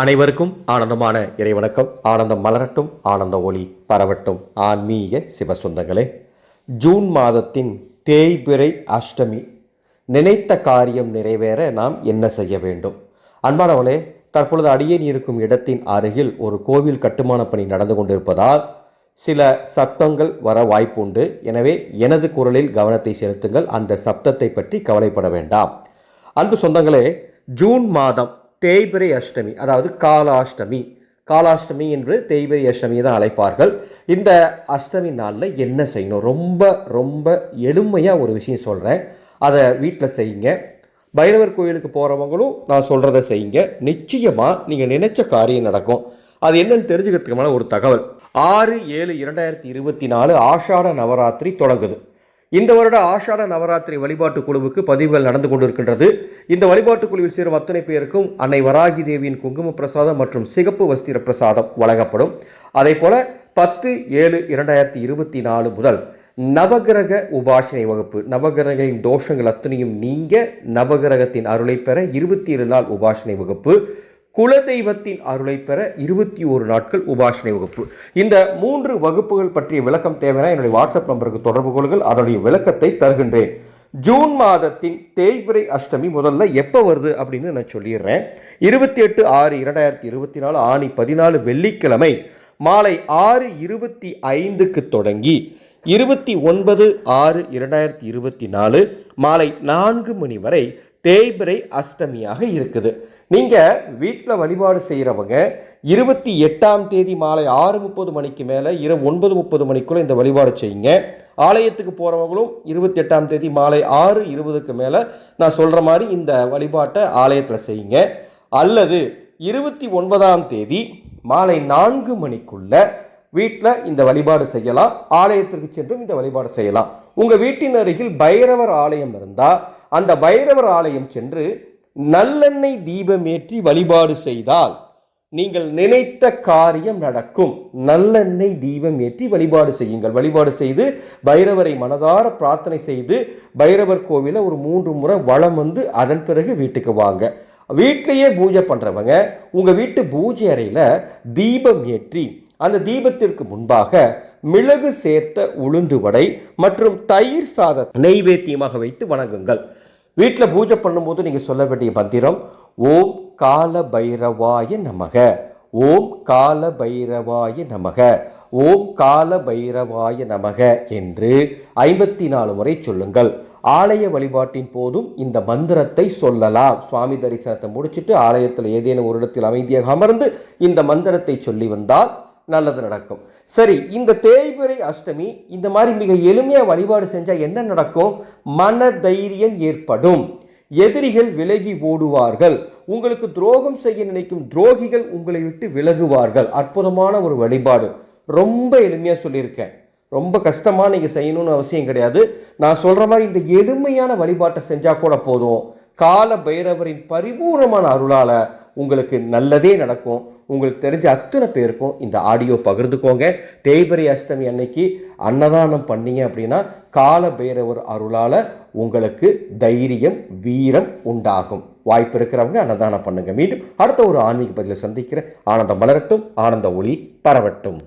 அனைவருக்கும் ஆனந்தமான இறைவணக்கம். ஆனந்தம் மலரட்டும் ஆனந்த ஒளி பரவட்டும். ஆன்மீக சிவசுந்தங்களே ஜூன் மாதத்தின் தேய்பிறை அஷ்டமி. நினைத்த காரியம் நிறைவேற நாம் என்ன செய்ய வேண்டும்? அன்பானவளே தற்பொழுது அடியேன் இருக்கும் இடத்தின் அருகில் ஒரு கோவில் கட்டுமான பணி நடந்து கொண்டிருப்பதால் சில சத்தங்கள் வர வாய்ப்புண்டு. எனவே எனது குரலில் கவனத்தை செலுத்துங்கள். அந்த சப்தத்தை பற்றி கவலைப்பட வேண்டாம். அன்பு சொந்தங்களே ஜூன் மாதம் தேய்பிரை அஷ்டமி அதாவது காலாஷ்டமி. காலாஷ்டமி என்று தேய்பிரை அஷ்டமி தான் அழைப்பார்கள். இந்த அஷ்டமி நாளில் என்ன செய்யணும்? ரொம்ப ரொம்ப எளிமையாக ஒரு விஷயம் சொல்கிறேன் அதை வீட்டில் செய்யுங்க. பைரவர் கோயிலுக்கு போகிறவங்களும் நான் சொல்கிறத செய்யுங்க. நிச்சயமாக நீங்கள் நினச்ச காரியம் நடக்கும். அது என்னன்னு மேலே ஒரு தகவல். ஆறு ஏழு இரண்டாயிரத்தி இருபத்தி நாலு ஆஷாட நவராத்திரி தொடங்குது. இந்த வருட ஆஷாட நவராத்திரி வழிபாட்டு குழுவுக்கு பதிவுகள் நடந்து கொண்டிருக்கின்றது. இந்த வழிபாட்டு குழுவில் சேரும் அத்தனை பேருக்கும் அன்னை வராகி தேவியின் குங்கும பிரசாதம் மற்றும் சிகப்பு வஸ்திர பிரசாதம் வழங்கப்படும். அதே போல பத்து ஏழு இரண்டாயிரத்தி இருபத்தி நாலு முதல் நவகிரக உபாசனை வகுப்பு நவகிரகங்களின் தோஷங்கள் அத்தனையும் நீங்க நவகிரகத்தின் அருளை பெற இருபத்தி ஏழு நாள் உபாசனை வகுப்பு குலதெய்வத்தின் அருளை பெற இருபத்தி ஒரு நாட்கள் உபாசனை வகுப்பு. இந்த மூன்று வகுப்புகள் பற்றிய விளக்கம் தேவையான என்னுடைய வாட்ஸ்அப் நம்பருக்கு தொடர்பு கொள்ளுங்கள். அதனுடைய விளக்கத்தை தருகின்றேன். ஜூன் மாதத்தின் தேய்பிரை அஷ்டமி முதல்ல எப்போ வருது அப்படின்னு நான் சொல்லிடுறேன். இருபத்தி எட்டு ஆறு இரண்டாயிரத்தி இருபத்தி நாலு ஆணி பதினாலு வெள்ளிக்கிழமை மாலை ஆறு இருபத்தி ஐந்துக்கு தொடங்கி இருபத்தி ஒன்பது ஆறு இரண்டாயிரத்தி இருபத்தி நாலு மாலை நான்கு மணி வரை தேய்பிரை அஷ்டமியாக இருக்குது. நீங்கள் வீட்டில் வழிபாடு செய்கிறவங்க இருபத்தி எட்டாம் தேதி மாலை ஆறு முப்பது மணிக்கு மேலே இரவு ஒன்பது முப்பது மணிக்குள்ளே இந்த வழிபாடு செய்யுங்க. ஆலயத்துக்கு போகிறவங்களும் இருபத்தி எட்டாம் தேதி மாலை ஆறு இருபதுக்கு மேலே நான் சொல்கிற மாதிரி இந்த வழிபாட்டை ஆலயத்தில் செய்யுங்க. அல்லது இருபத்தி ஒன்பதாம் தேதி மாலை நான்கு மணிக்குள்ள வீட்டில் இந்த வழிபாடு செய்யலாம். ஆலயத்திற்கு சென்றும் இந்த வழிபாடு செய்யலாம். உங்கள் வீட்டின் அருகில் பைரவர் ஆலயம் இருந்தால் அந்த பைரவர் ஆலயம் சென்று நல்லெண்ணெய் தீபமேற்றி வழிபாடு செய்தால் நீங்கள் நினைத்த காரியம் நடக்கும். நல்லெண்ணெய் தீபம் ஏற்றி வழிபாடு செய்யுங்கள். வழிபாடு செய்து பைரவரை மனதார பிரார்த்தனை செய்து பைரவர் கோவிலை ஒரு மூன்று முறை வளம் வந்து அதன் பிறகு வீட்டுக்கு வாங்க. வீட்டிலேயே பூஜை பண்ணுறவங்க உங்கள் வீட்டு பூஜை அறையில் தீபம் ஏற்றி அந்த தீபத்திற்கு முன்பாக மிளகு சேர்த்த உளுந்து வடை மற்றும் தயிர் சாத நெய்வேத்தியமாக வைத்து வணங்குங்கள். வீட்டில் பூஜை பண்ணும்போது நீங்கள் சொல்ல வேண்டிய மந்திரம் ஓம் கால பைரவாய நமக. ஓம் கால பைரவாய நமக. ஓம் கால பைரவாய நமக என்று ஐம்பத்தி நாலு முறை சொல்லுங்கள். ஆலய வழிபாட்டின் போதும் இந்த மந்திரத்தை சொல்லலாம். சுவாமி தரிசனத்தை முடிச்சுட்டு ஆலயத்தில் ஏதேனும் ஒரு இடத்தில் அமைதியாக அமர்ந்து இந்த மந்திரத்தை சொல்லி வந்தால் நல்லது நடக்கும். சரி இந்த தேய்பிறை அஷ்டமி இந்த மாதிரி மிக எளிமையாக வழிபாடு செஞ்சால் என்ன நடக்கும்? மன தைரியம் ஏற்படும். எதிரிகள் விலகி ஓடுவார்கள். உங்களுக்கு துரோகம் செய்ய நினைக்கும் துரோகிகள் உங்களை விட்டு விலகுவார்கள். அற்புதமான ஒரு வழிபாடு. ரொம்ப எளிமையாக சொல்லியிருக்கேன். ரொம்ப கஷ்டமாக நீங்கள் செய்யணும்னு அவசியம் கிடையாது. நான் சொல்கிற மாதிரி இந்த எளிமையான வழிபாட்டை செஞ்சால் கூட போதும். கால பைரவரின் பரிபூர்ணமான அருளால் உங்களுக்கு நல்லதே நடக்கும். உங்களுக்கு தெரிஞ்ச அத்தனை பேருக்கும் இந்த ஆடியோ பகிர்ந்துக்கோங்க. தேய்பிரை அஷ்டமி அன்னைக்கு அன்னதானம் பண்ணீங்க அப்படின்னா கால பைரவர் அருளால் உங்களுக்கு தைரியம் வீரம் உண்டாகும். வாய்ப்பு இருக்கிறவங்க அன்னதானம் பண்ணுங்கள் மீண்டும் அடுத்த ஒரு ஆன்மீக பதிலை சந்திக்கிறேன். ஆனந்தம் மலரட்டும் ஆனந்த ஒளி பரவட்டும்.